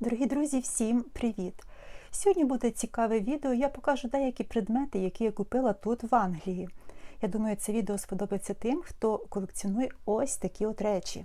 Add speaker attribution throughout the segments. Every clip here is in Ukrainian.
Speaker 1: Дорогі друзі, всім привіт! Сьогодні буде цікаве відео. Я покажу деякі предмети, які я купила тут в Англії. Я думаю, це відео сподобається тим, хто колекціонує ось такі от речі.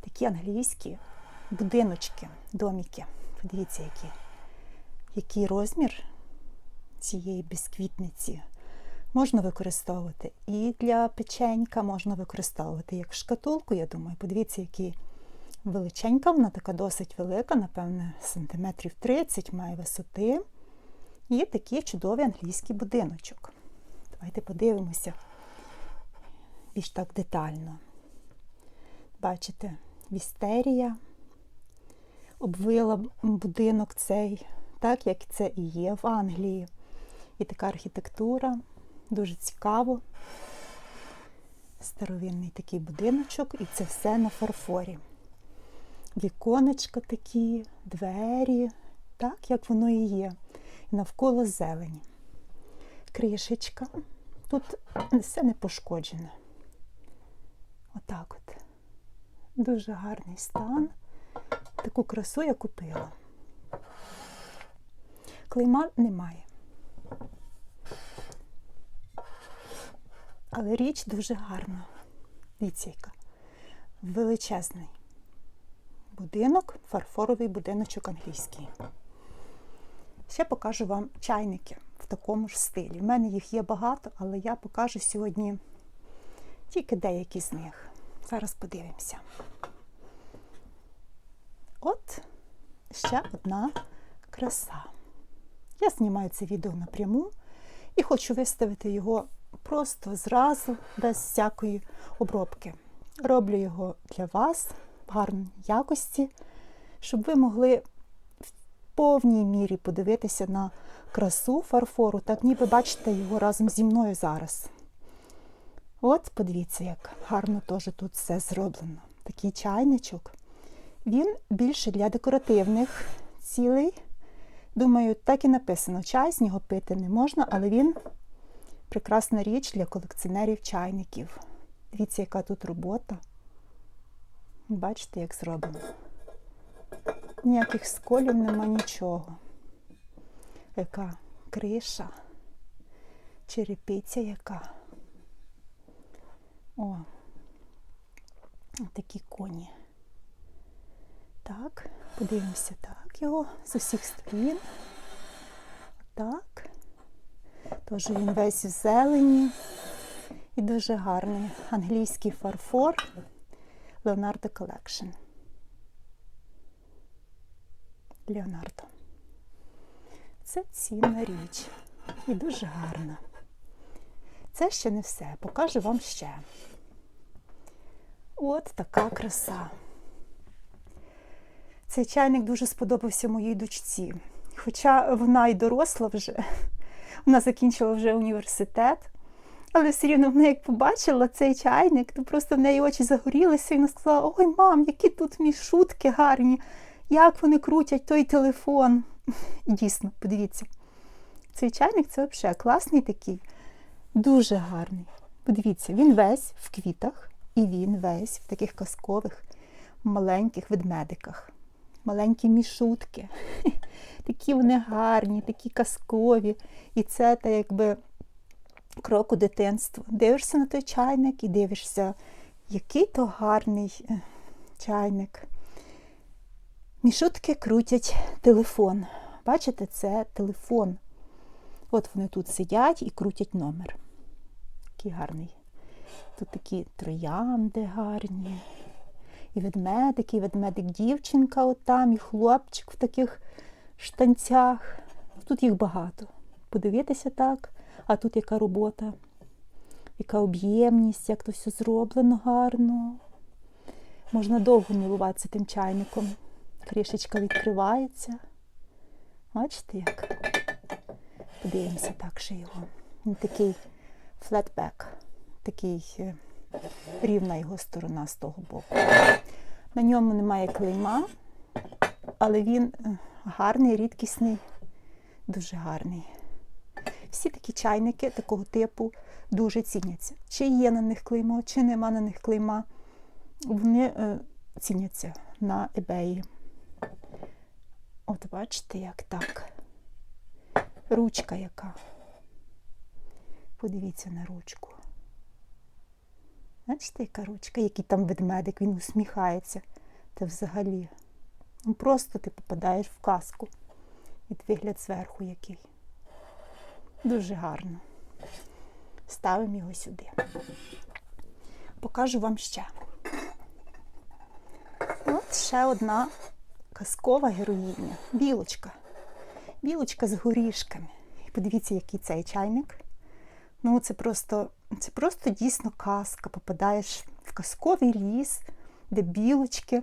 Speaker 1: Такі англійські будиночки, доміки. Подивіться, які. який розмір цієї бісквітниці. Можна використовувати і для печенька, можна використовувати як шкатулку, я думаю. Подивіться, які величенька, вона така досить велика, напевне, сантиметрів 30 має висоти. І такий чудовий англійський будиночок. Давайте подивимося більш так детально. Бачите, вістерія обвила будинок цей, так як це і є в Англії. І така архітектура, дуже цікаво. Старовинний такий будиночок, і це все на фарфорі віконечка такі, двері, так, як воно і є. І навколо зелені. Кришечка. Тут все не пошкоджене. Отак от. Дуже гарний стан. Таку красу я купила. Клейма немає. Але річ дуже гарна. Дивіться. Величезний будинок, фарфоровий будиночок англійський. Ще покажу вам чайники в такому ж стилі. У мене їх є багато, але я покажу сьогодні тільки деякі з них. Зараз подивимося. От ще одна краса. Я знімаю це відео напряму і хочу виставити його просто зразу, без всякої обробки. Роблю його для вас гарній якості, щоб ви могли в повній мірі подивитися на красу фарфору, так ніби бачите його разом зі мною зараз. От, подивіться, як гарно теж тут все зроблено. Такий чайничок. Він більше для декоративних цілей. Думаю, так і написано: чай з нього пити не можна, але він прекрасна річ для колекціонерів чайників. Дивіться, яка тут робота. Бачите, як зроблено. Ніяких сколів нема нічого. Яка криша, черепиця яка. О, такі коні. Так, подивимося так його з усіх сторін. Так. Тож він весь в зелені і дуже гарний англійський фарфор. Leonardo Collection. Леонардо. Це цінна річ. І дуже гарна. Це ще не все. Покажу вам ще. От така краса. Цей чайник дуже сподобався моїй дочці. Хоча вона й доросла вже, вона закінчила вже університет. Але все рівно вона як побачила цей чайник, то просто в неї очі загорілися і вона сказала: Ой, мам, які тут мішутки гарні, як вони крутять той телефон. І дійсно, подивіться, цей чайник це взагалі класний такий, дуже гарний. Подивіться, він весь в квітах, і він весь в таких казкових маленьких ведмедиках. Маленькі мішутки. Такі вони гарні, такі казкові. І це та якби крок у дитинство. Дивишся на той чайник і дивишся, який то гарний е, чайник. Мішутки крутять телефон. Бачите, це телефон. От вони тут сидять і крутять номер. Такий гарний. Тут такі троянди гарні. І ведмедик, і ведмедик дівчинка от і хлопчик в таких штанцях. Тут їх багато. Подивитися так. А тут яка робота, яка об'ємність, як то все зроблено гарно. Можна довго милуватися тим чайником. Кришечка відкривається. Бачите як? Подивимося так ще його. Він такий флетбек, такий е, рівна його сторона з того боку. На ньому немає клейма, але він е, гарний, рідкісний, дуже гарний. Всі такі чайники такого типу дуже ціняться. Чи є на них клеймо, чи нема на них клейма. Вони е, ціняться на eBay. От бачите, як так. Ручка яка. Подивіться на ручку. Бачите, яка ручка, який там ведмедик, він усміхається. Та взагалі. Ну, просто ти попадаєш в казку. Від вигляд зверху який. Дуже гарно. Ставимо його сюди. Покажу вам ще. От ще одна казкова героїня. Білочка. Білочка з горішками. І подивіться, який цей чайник. Ну, це просто, це просто дійсно казка. Попадаєш в казковий ліс, де білочки.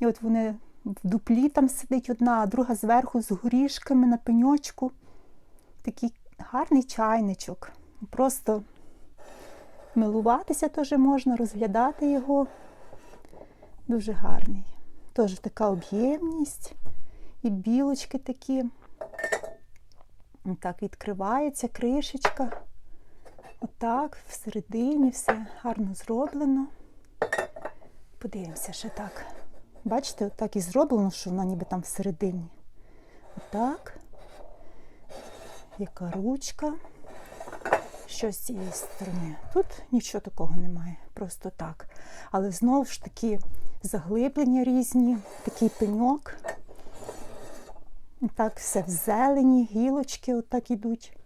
Speaker 1: І от вони в дуплі там сидить одна, а друга зверху з горішками на пеньочку. Такий гарний чайничок. Просто милуватися теж можна, розглядати його. Дуже гарний. Теж така об'ємність. І білочки такі. Так відкривається кришечка. Отак, всередині все гарно зроблено. Подивимося ще так. Бачите, отак і зроблено, що вона ніби там всередині. Отак. Яка ручка. Що з цієї сторони? Тут нічого такого немає, просто так. Але знову ж таки заглиблення різні, такий пеньок. Так, все в зелені, гілочки отак ідуть.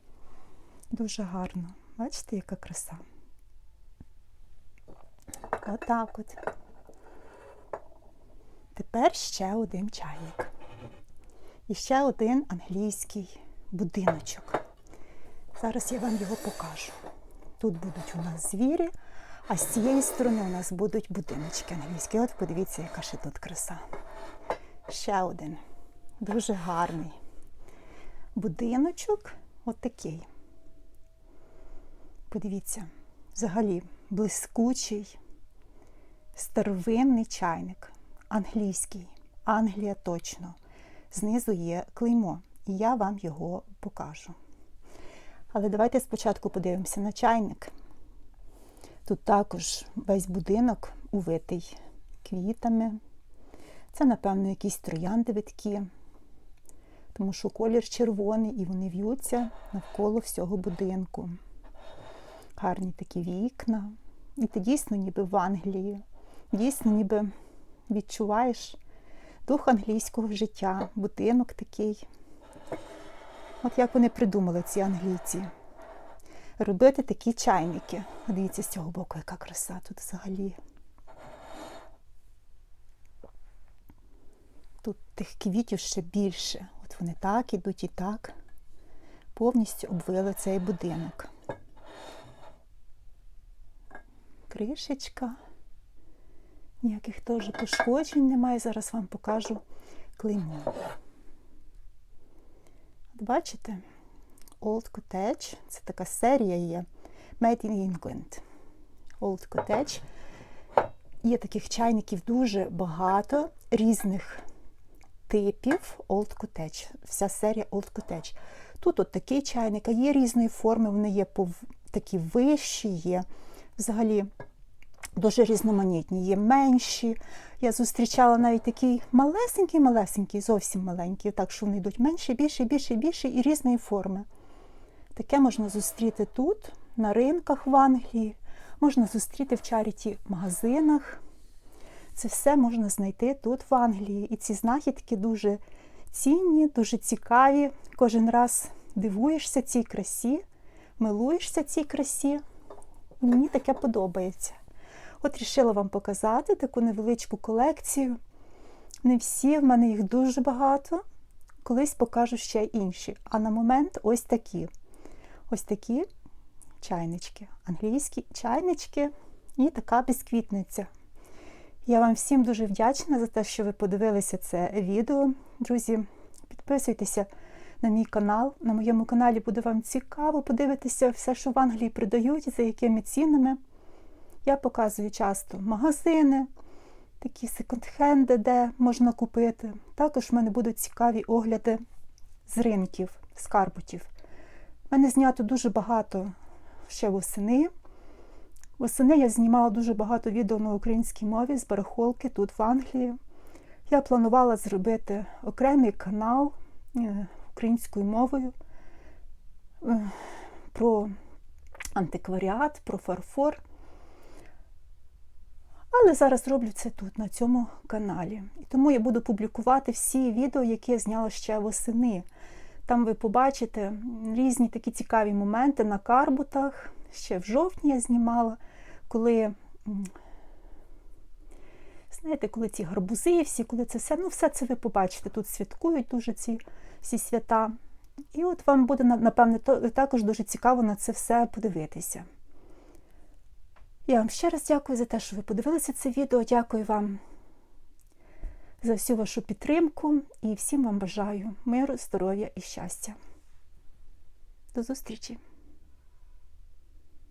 Speaker 1: Дуже гарно. Бачите, яка краса? Отак от. Тепер ще один чайник. І ще один англійський будиночок. Зараз я вам його покажу. Тут будуть у нас звірі, а з цієї сторони у нас будуть будиночки англійські. От подивіться, яка ще тут краса. Ще один. Дуже гарний будиночок. От такий. Подивіться, взагалі блискучий, старовинний чайник, англійський, Англія точно. Знизу є клеймо, і я вам його покажу. Але давайте спочатку подивимося на чайник. Тут також весь будинок увитий квітами. Це, напевно, якісь троянди виткі, тому що колір червоний і вони в'ються навколо всього будинку. Гарні такі вікна. І ти дійсно ніби в Англії. Дійсно, ніби відчуваєш дух англійського життя, будинок такий. От як вони придумали, ці англійці, робити такі чайники. Дивіться, з цього боку, яка краса тут взагалі. Тут тих квітів ще більше. От вони так ідуть і так. Повністю обвили цей будинок. Кришечка. Ніяких теж пошкоджень немає. Зараз вам покажу клеймо. Бачите? Old Cottage. Це така серія є. Made in England. Old Cottage. Є таких чайників дуже багато різних типів Old Cottage. Вся серія Old Cottage. Тут от такий чайник, а є різної форми, вони є такі вищі, є взагалі дуже різноманітні, є менші. Я зустрічала навіть такий малесенький-малесенький, зовсім маленький, так що вони йдуть менше, більше, більше, більше і різної форми. Таке можна зустріти тут, на ринках в Англії, можна зустріти в чаріті магазинах. Це все можна знайти тут, в Англії. І ці знахідки дуже цінні, дуже цікаві. Кожен раз дивуєшся цій красі, милуєшся цій красі. І мені таке подобається. От рішила вам показати таку невеличку колекцію. Не всі, в мене їх дуже багато. Колись покажу ще інші. А на момент ось такі. Ось такі чайнички, англійські чайнички і така бісквітниця. Я вам всім дуже вдячна за те, що ви подивилися це відео. Друзі, підписуйтеся на мій канал. На моєму каналі буде вам цікаво подивитися все, що в Англії продають, за якими цінами. Я показую часто магазини, такі секонд-хенди, де можна купити. Також в мене будуть цікаві огляди з ринків, з карбутів. У мене знято дуже багато ще восени. Восени я знімала дуже багато відео на українській мові з барахолки тут в Англії. Я планувала зробити окремий канал е, українською мовою е, про антикваріат, про фарфор. Але зараз роблю це тут, на цьому каналі. І тому я буду публікувати всі відео, які я зняла ще восени. Там ви побачите різні такі цікаві моменти на карбутах. Ще в жовтні я знімала, коли, знаєте, коли ці гарбузи, всі, коли це все, ну все це ви побачите. Тут святкують дуже ці всі свята. І от вам буде, напевне, також дуже цікаво на це все подивитися. Я вам ще раз дякую за те, що ви подивилися це відео. Дякую вам за всю вашу підтримку і всім вам бажаю миру, здоров'я і щастя. До зустрічі!